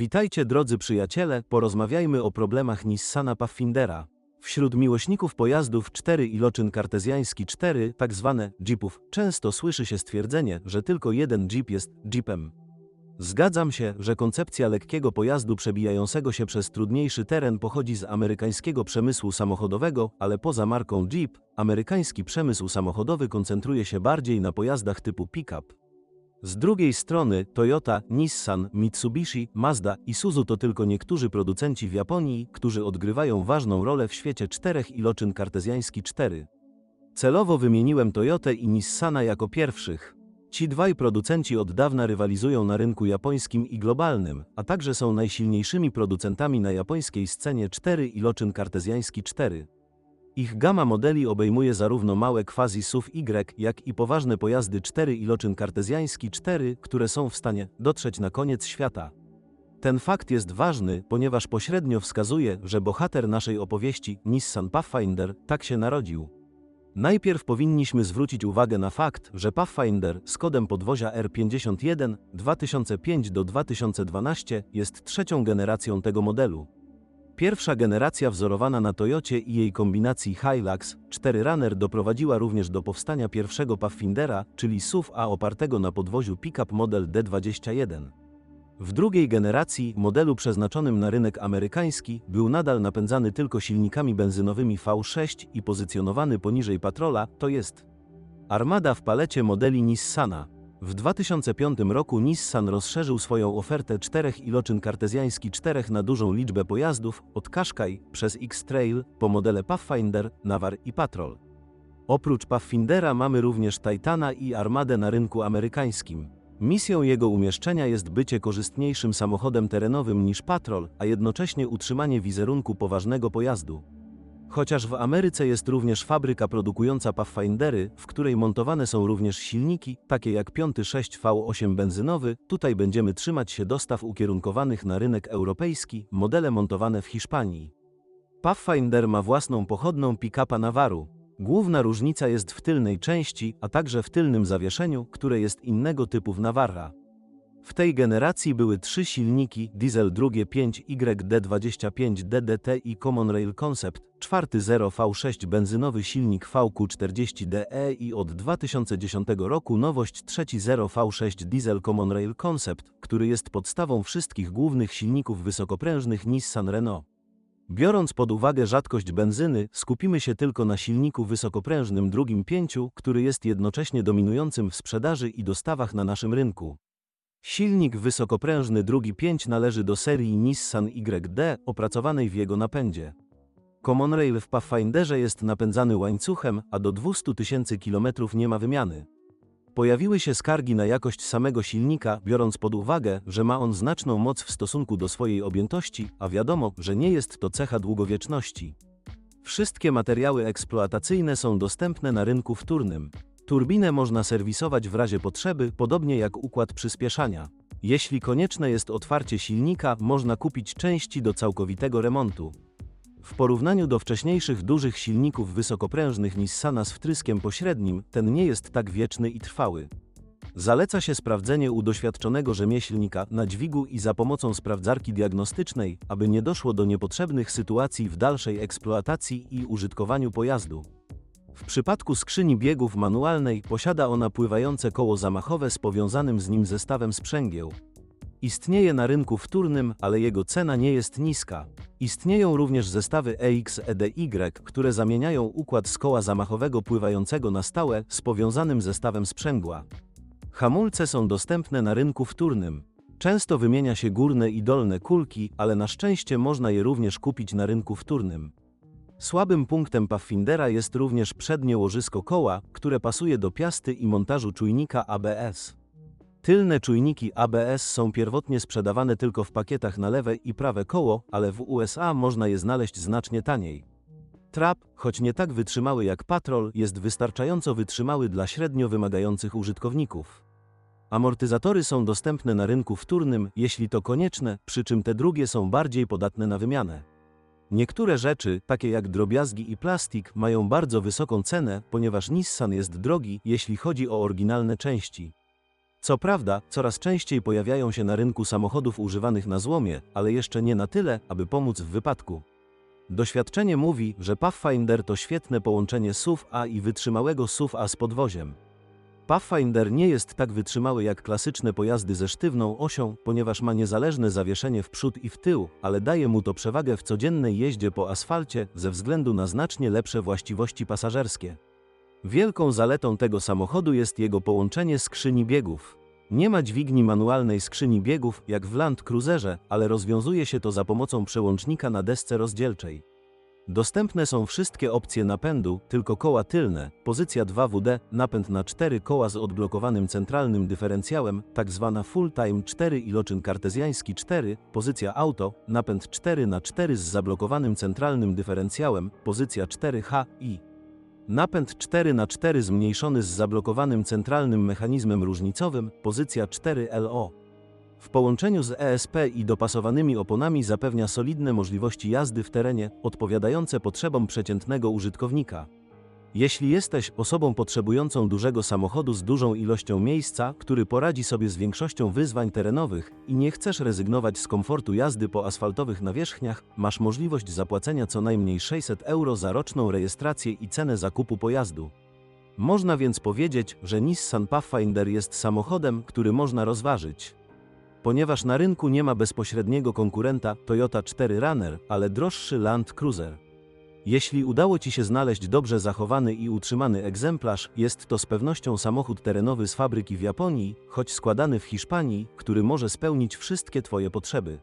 Witajcie drodzy przyjaciele, porozmawiajmy o problemach Nissana Pathfindera. Wśród miłośników pojazdów 4 i loczyn kartezjański 4, tak zwane jeepów, często słyszy się stwierdzenie, że tylko jeden jeep jest jeepem. Zgadzam się, że koncepcja lekkiego pojazdu przebijającego się przez trudniejszy teren pochodzi z amerykańskiego przemysłu samochodowego, ale poza marką Jeep, amerykański przemysł samochodowy koncentruje się bardziej na pojazdach typu pick-up. Z drugiej strony Toyota, Nissan, Mitsubishi, Mazda i Suzu to tylko niektórzy producenci w Japonii, którzy odgrywają ważną rolę w świecie czterech iloczyn kartezjański 4. Celowo wymieniłem Toyotę i Nissana jako pierwszych. Ci dwaj producenci od dawna rywalizują na rynku japońskim i globalnym, a także są najsilniejszymi producentami na japońskiej scenie 4 iloczyn kartezjański 4. Ich gama modeli obejmuje zarówno małe quasi SUV Y, jak i poważne pojazdy 4 iloczyn kartezjański 4, które są w stanie dotrzeć na koniec świata. Ten fakt jest ważny, ponieważ pośrednio wskazuje, że bohater naszej opowieści, Nissan Pathfinder, tak się narodził. Najpierw powinniśmy zwrócić uwagę na fakt, że Pathfinder z kodem podwozia R51 2005 do 2012 jest trzecią generacją tego modelu. Pierwsza generacja wzorowana na Toyocie i jej kombinacji Hilux 4Runner doprowadziła również do powstania pierwszego Pathfindera, czyli SUV A opartego na podwoziu pickup model D21. W drugiej generacji, modelu przeznaczonym na rynek amerykański, był nadal napędzany tylko silnikami benzynowymi V6 i pozycjonowany poniżej Patrola, to jest Armada w palecie modeli Nissana. W 2005 roku Nissan rozszerzył swoją ofertę czterech iloczyn kartezjański czterech na dużą liczbę pojazdów, od Qashqai przez X-Trail po modele Pathfinder, Navar i Patrol. Oprócz Pathfindera mamy również Titana i Armadę na rynku amerykańskim. Misją jego umieszczenia jest bycie korzystniejszym samochodem terenowym niż Patrol, a jednocześnie utrzymanie wizerunku poważnego pojazdu. Chociaż w Ameryce jest również fabryka produkująca Pathfindery, w której montowane są również silniki, takie jak 5.6 V8 benzynowy, tutaj będziemy trzymać się dostaw ukierunkowanych na rynek europejski, modele montowane w Hiszpanii. Pathfinder ma własną pochodną pick-upa Navaru. Główna różnica jest w tylnej części, a także w tylnym zawieszeniu, które jest innego typu w Navarra. W tej generacji były trzy silniki, diesel drugie 5YD25 DDT i Common Rail Concept, czwarty 0V6 benzynowy silnik VQ40DE i od 2010 roku nowość trzeci 0V6 diesel Common Rail Concept, który jest podstawą wszystkich głównych silników wysokoprężnych Nissan Renault. Biorąc pod uwagę rzadkość benzyny, skupimy się tylko na silniku wysokoprężnym drugim pięciu, który jest jednocześnie dominującym w sprzedaży i dostawach na naszym rynku. Silnik wysokoprężny drugi 5 należy do serii Nissan YD opracowanej w jego napędzie. Common Rail w Pathfinderze jest napędzany łańcuchem, a do 200 tysięcy km nie ma wymiany. Pojawiły się skargi na jakość samego silnika, biorąc pod uwagę, że ma on znaczną moc w stosunku do swojej objętości, a wiadomo, że nie jest to cecha długowieczności. Wszystkie materiały eksploatacyjne są dostępne na rynku wtórnym. Turbinę można serwisować w razie potrzeby, podobnie jak układ przyspieszania. Jeśli konieczne jest otwarcie silnika, można kupić części do całkowitego remontu. W porównaniu do wcześniejszych dużych silników wysokoprężnych Nissana z wtryskiem pośrednim, ten nie jest tak wieczny i trwały. Zaleca się sprawdzenie u doświadczonego rzemieślnika na dźwigu i za pomocą sprawdzarki diagnostycznej, aby nie doszło do niepotrzebnych sytuacji w dalszej eksploatacji i użytkowaniu pojazdu. W przypadku skrzyni biegów manualnej posiada ona pływające koło zamachowe z powiązanym z nim zestawem sprzęgieł. Istnieje na rynku wtórnym, ale jego cena nie jest niska. Istnieją również zestawy EX-EDY, które zamieniają układ z koła zamachowego pływającego na stałe z powiązanym zestawem sprzęgła. Hamulce są dostępne na rynku wtórnym. Często wymienia się górne i dolne kulki, ale na szczęście można je również kupić na rynku wtórnym. Słabym punktem Pathfindera jest również przednie łożysko koła, które pasuje do piasty i montażu czujnika ABS. Tylne czujniki ABS są pierwotnie sprzedawane tylko w pakietach na lewe i prawe koło, ale w USA można je znaleźć znacznie taniej. Trap, choć nie tak wytrzymały jak Patrol, jest wystarczająco wytrzymały dla średnio wymagających użytkowników. Amortyzatory są dostępne na rynku wtórnym, jeśli to konieczne, przy czym te drugie są bardziej podatne na wymianę. Niektóre rzeczy, takie jak drobiazgi i plastik, mają bardzo wysoką cenę, ponieważ Nissan jest drogi, jeśli chodzi o oryginalne części. Co prawda, coraz częściej pojawiają się na rynku samochodów używanych na złomie, ale jeszcze nie na tyle, aby pomóc w wypadku. Doświadczenie mówi, że Pathfinder to świetne połączenie SUV-A i wytrzymałego SUV-A z podwoziem. Pathfinder nie jest tak wytrzymały jak klasyczne pojazdy ze sztywną osią, ponieważ ma niezależne zawieszenie w przód i w tył, ale daje mu to przewagę w codziennej jeździe po asfalcie ze względu na znacznie lepsze właściwości pasażerskie. Wielką zaletą tego samochodu jest jego połączenie skrzyni biegów. Nie ma dźwigni manualnej skrzyni biegów jak w Land Cruiserze, ale rozwiązuje się to za pomocą przełącznika na desce rozdzielczej. Dostępne są wszystkie opcje napędu, tylko koła tylne, pozycja 2WD, napęd na 4 koła z odblokowanym centralnym dyferencjałem, tak zwana full-time 4 iloczyn kartezjański 4, pozycja auto, napęd 4 na 4 z zablokowanym centralnym dyferencjałem, pozycja 4H i napęd 4 na 4 zmniejszony z zablokowanym centralnym mechanizmem różnicowym, pozycja 4LO. W połączeniu z ESP i dopasowanymi oponami zapewnia solidne możliwości jazdy w terenie, odpowiadające potrzebom przeciętnego użytkownika. Jeśli jesteś osobą potrzebującą dużego samochodu z dużą ilością miejsca, który poradzi sobie z większością wyzwań terenowych i nie chcesz rezygnować z komfortu jazdy po asfaltowych nawierzchniach, masz możliwość zapłacenia co najmniej 600 euro za roczną rejestrację i cenę zakupu pojazdu. Można więc powiedzieć, że Nissan Pathfinder jest samochodem, który można rozważyć. Ponieważ na rynku nie ma bezpośredniego konkurenta Toyota 4Runner, ale droższy Land Cruiser. Jeśli udało Ci się znaleźć dobrze zachowany i utrzymany egzemplarz, jest to z pewnością samochód terenowy z fabryki w Japonii, choć składany w Hiszpanii, który może spełnić wszystkie Twoje potrzeby.